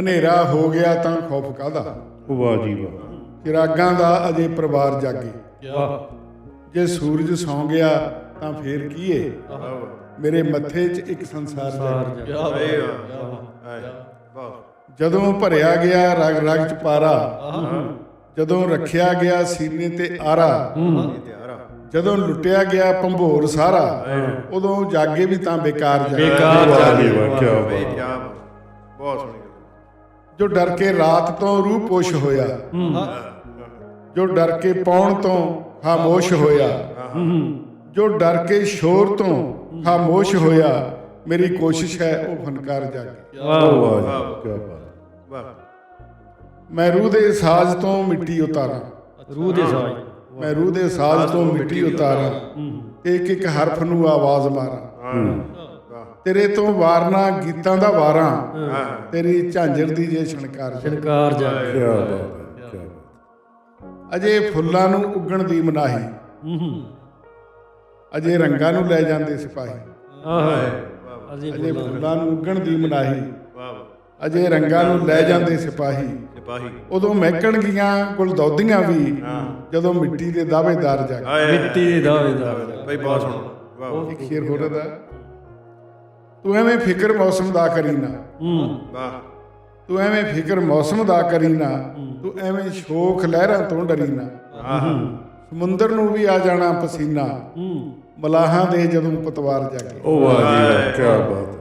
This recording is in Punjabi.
ਹਨੇਰਾ ਹੋ ਗਿਆ ਤਾਂ ਖੌਫ ਕਾਦਾ ਵਾਹ ਜੀ ਵਾਹ। ਚਿਰਾਗਾਂ ਦਾ ਅਜੇ ਪਰਿਵਾਰ ਜਾਗੇ। ਵਾਹ। ਜੇ ਸੂਰਜ ਸੌਂ ਗਿਆ ਤਾਂ ਫੇਰ ਕੀ ਏ ਮੇਰੇ ਮੱਥੇ 'ਚ ਇੱਕ ਸੰਸਾਰ ਜਾਗੇ ਜਦੋਂ ਭਰਿਆ ਗਿਆ ਰਗ ਰਗ 'ਚ ਪਾਰਾ ਜਦੋਂ ਰੱਖਿਆ ਗਿਆ ਸੀਨੇ ਤੇ ਆਰਾ ਜਦੋਂ ਲੁੱਟਿਆ ਗਿਆ ਭੰਬੋਰ ਸਾਰਾ ਉਦੋਂ ਜਾਗੇ ਵੀ ਤਾਂ ਬੇਕਾਰ ਜਾਗੇ ਬੇਕਾਰ ਵਾਹ ਜੀ ਵਾਹ ਕੀ ਬਾਤ। ਬਹੁਤ ਸੋਹਣੀ ਜੋ ਡਰ ਕੇ ਰਾਤ ਤੋਂ ਰੂਹ ਪੋਸ਼ ਹੋਇਆ। ਜੋ ਡਰ ਕੇ ਪੌਣ ਤੋਂ ਖਾਮੋਸ਼ ਹੋਇਆ। ਜੋ ਡਰ ਕੇ ਸ਼ੋਰ ਤੋਂ ਖਾਮੋਸ਼ ਹੋਇਆ। ਮੇਰੀ ਕੋਸ਼ਿਸ਼ ਹੈ ਉਹ ਫਨਕਾਰ ਜਾਗੇ। ਵਾਹ। ਵਾਹ ਜੀ ਕੀ ਬਾਤ। ਵਾਹ। ਮੈਂ ਰੂਹ ਦੇ ਸਾਜ਼ ਤੋਂ ਮਿੱਟੀ ਉਤਾਰਾਂ। ਰੂਹ ਦੇ ਸਾਜ ਮੈਂ ਰੂਹ ਦੇ ਸਾਜ਼ ਤੋਂ ਮਿੱਟੀ ਉਤਾਰਾਂ। ਇੱਕ ਇੱਕ ਹਰਫ ਨੂੰ ਆਵਾਜ਼ ਮਾਰਾਂ। ਤੇਰੇ ਤੋਂ ਵਾਰਨਾ ਗੀਤਾਂ ਦਾ ਵਾਰਾਂ। ਤੇਰੀ ਝਾਂਜਰ ਦੀ ਜੇ ਛਣਕਾਰ। ਸ਼ਨਕਾਰ ਜਾ ਕੀ ਬਾਤ ਹੈ ਕੀ ਬਾਤ ਅਜੇ ਫੁੱਲਾਂ ਨੂੰ ਉੱਗਣ ਦੀ ਮਨਾਹੀ। ਅਜੇ ਰੰਗਾਂ ਨੂੰ ਲੈ ਜਾਂਦੇ ਸਿਪਾਹੀ। ਆਹ। ਅਜੇ ਅਜੇ ਫੁੱਲਾਂ ਨੂੰ। ਉੱਗਣ ਦੀ ਮਨਾਹੀ। ਵਾਹ ਵਾਹ। ਅਜੇ ਰੰਗਾਂ ਨੂੰ ਲੈ ਜਾਂਦੇ ਸਿਪਾਹੀ। ਸਿਪਾਹੀ। ਉਦੋਂ ਮਹਿਕਣਗੀਆਂ ਗੁਲਦੌਦੀਆਂ ਵੀ ਜਦੋਂ ਮਿੱਟੀ ਦੇ ਦਾਅਵੇਦਾਰ ਜਾਗੇ ਮਿੱਟੀ ਦੇ ਦਾਵੇ ਦਾ ਬਈ ਬਹੁਤ ਵਾਹ ਵਾਹ, ਇੱਕ ਸ਼ੇਰ ਹੋਰ ਦਾ। ਤੂੰ ਐਵੇਂ ਫਿਕਰ ਮੌਸਮ ਦਾ ਕਰੀ ਨਾ। ਹੂੰ। ਵਾਹ। ਤੂੰ ਐਵੇਂ ਫਿਕਰ ਮੌਸਮ ਦਾ ਕਰੀ ਨਾ। ਤੂੰ ਐਵੇਂ ਸ਼ੋਖ ਲਹਿਰਾਂ ਤੋਂ ਡਰੀ ਨਾ। ਸਮੁੰਦਰ ਨੂੰ ਵੀ ਆ ਜਾਣਾ ਪਸੀਨਾ। ਹੂੰ। ਮਲਾਹਾਂ ਦੇ ਜਦੋਂ ਪਤਵਾਰ ਜਾਗੇ। ਉਹ ਵਾਹ ਜੀ ਵਾਹ ਕੀ ਬਾਤ ਹੈ।